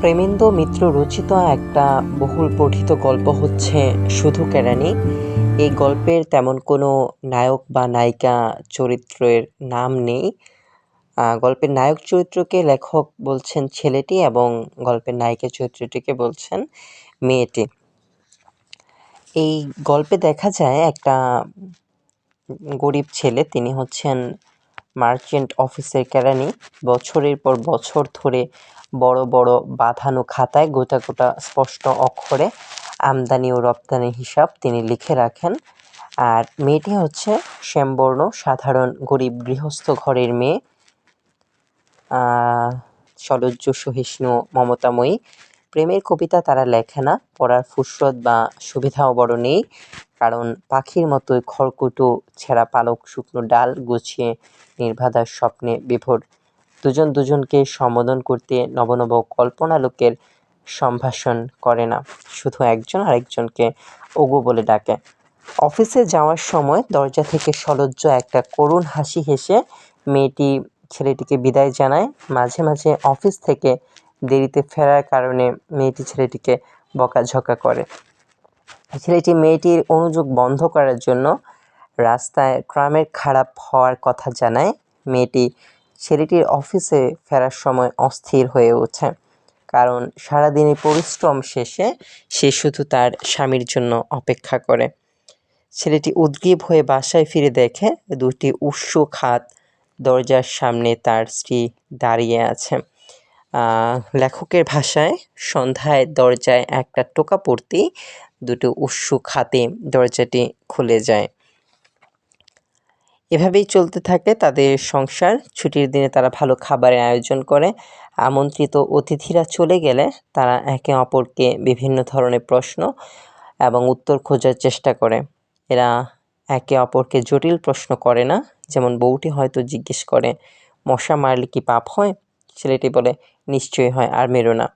প্রেমেন্দ্র মিত্র রচিত একটা বহুল পঠিত গল্প হচ্ছে শুধু কেরানি এই গল্পের তেমন কোনো নায়ক বা নায়িকা চরিত্রের নাম নেই। গল্পের নায়ক চরিত্রকে লেখক বলছেন ছেলেটি এবং গল্পের নায়িকা চরিত্রটিকে বলছেন মেয়েটি। এই গল্পে দেখা যায় একটা গরিব ছেলে, তিনি হচ্ছেন মার্চেন্ট অফিসের কেরানি বছরের পর বছর ধরে বড় বড় বাঁধানো খাতায় গোটা গোটা স্পষ্ট অক্ষরে আমদানি ও রপ্তানি হিসাব তিনি লিখে রাখেন। আর মেয়েটি হচ্ছে শ্যামবর্ণ, সাধারণ গরিব গৃহস্থ ঘরের মেয়ে। সলজ্জ, সহিষ্ণু, মমতাময়ী। প্রেমের কবিতা তারা লেখে না, পড়ার ফুসরত বা সুবিধাও বড় নেই কারণ পাখির মতোই খড়কুটো, ছেঁড়া পালক, শুকনো ডাল, গুছিয়ে নির্ভাদার স্বপ্নে বিভোর দুজন দুজনকে সম্বোধন করতে নবনব কল্পনা লোকের সম্ভাষণ করে না। শুধু একজন আরেকজনকে ওগো বলে ডাকে। অফিসে যাওয়ার সময় দরজা থেকে সলজ্জ একটা করুণ হাসি হেসে মেয়েটি ছেলেটিকে বিদায় জানায়। মাঝে মাঝে অফিস থেকে দেরিতে ফেরার কারণে মেয়েটি ছেলেটিকে বকাঝকা করে। ছেলেটি মেয়েটির অনুযোগ বন্ধ করার জন্য রাস্তায় ট্রামের খারাপ হওয়ার কথা জানায়। মেয়েটি ছেলেটির অফিসে ফেরার সময় অস্থির হয়ে ওঠে। কারণ সারাদিনের পরিশ্রম শেষে সে শুধু তার স্বামীর জন্য অপেক্ষা করে। ছেলেটি উদ্গ্রীব হয়ে বাসায় ফিরে দেখে দুটি উৎসুক খাত দরজার সামনে তার স্ত্রী দাঁড়িয়ে আছে। লেখকের ভাষায় সন্ধ্যায় দরজায় একটা টোকা পড়তেই দুটো উৎসুক খাতে দরজাটি খুলে যায়। এভাবেই চলতে থাকে। তাদের সংসার, ছুটির দিনে তারা ভালো খাবারের আয়োজন করে। আমন্ত্রিত অতিথিরা চলে গেলে তারা একে অপরকে বিভিন্ন ধরনের প্রশ্ন এবং উত্তর খোঁজার চেষ্টা করে। এরা একে অপরকে জটিল প্রশ্ন করে না। যেমন বউটি হয়তো জিজ্ঞেস করে, মশা মারলে কি পাপ হয়? ছেলেটি বলে, নিশ্চয়ই হয়, আর মেরো না।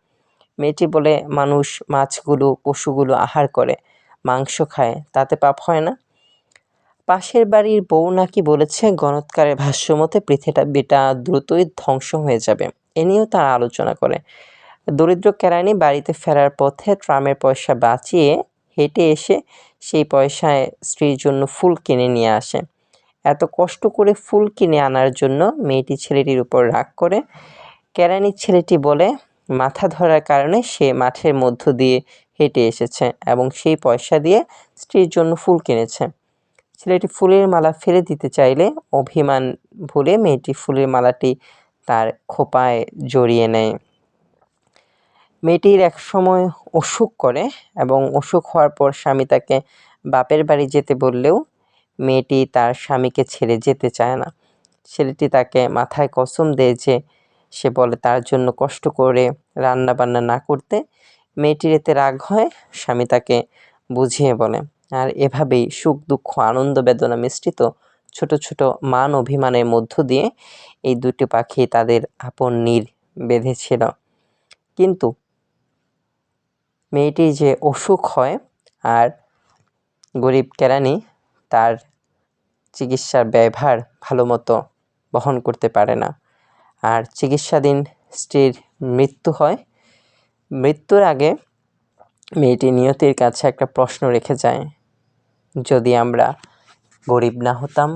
মেয়েটি বলে, মানুষ মাছগুলো, পশুগুলো আহার করে, মাংস খায়, তাতে পাপ হয় না? পাশের বাড়ির বউ নাকি বলেছে, গণৎকারের ভাষ্যমতে পৃথিবীটা দ্রুতই ধ্বংস হয়ে যাবে। এ নিয়েও তারা আলোচনা করে। দরিদ্র কেরানি বাড়িতে ফেরার পথে ট্রামের পয়সা বাঁচিয়ে হেঁটে এসে সেই পয়সায় স্ত্রীর জন্য ফুল কিনে নিয়ে আসে। এত কষ্ট করে ফুল কিনে আনার জন্য মেয়েটি ছেলেটির উপর রাগ করে। কেরানির ছেলেটি বলে, মাথা ধরার কারণে সে মাঠের মধ্য দিয়ে হেঁটে এসেছে এবং সেই পয়সা দিয়ে স্ত্রীর জন্য ফুল কিনেছে। ছেলেটি ফুলের মালা ফেলে দিতে চাইলে অভিমান ভুলে মেয়েটি ফুলের মালাটি তার খোপায় জড়িয়ে নেয়। মেয়েটির এক সময় অসুখ করে এবং অসুখ হওয়ার পর স্বামী তাকে বাপের বাড়ি যেতে বললেও মেয়েটি তার স্বামীকে ছেড়ে যেতে চায় না। ছেলেটি তাকে মাথায় কসম দেয় যে সে বলে তার জন্য কষ্ট করে রান্না বান্না না করতে। মেয়েটির এতে রাগ হয়, স্বামী তাকে বুঝিয়ে বলে। আর এভাবেই সুখ, দুঃখ, আনন্দ, বেদনা মিশ্রিত ছোট ছোট মান অভিমানের মধ্য দিয়ে এই দুটি পাখি তাদের আপন নীর বেঁধেছিল। কিন্তু মেয়েটি যে অসুখ হয় আর গরিব কেরানি তার চিকিৎসার ব্যয়ভার ভালো মতো বহন করতে পারে না। আর চিকিৎসাধীন স্ত্রীর মৃত্যু হয়। মৃত্যুর আগে মেয়েটি নিয়তির কাছে একটা প্রশ্ন রেখে যায় যদি আমরা গরিব না হতাম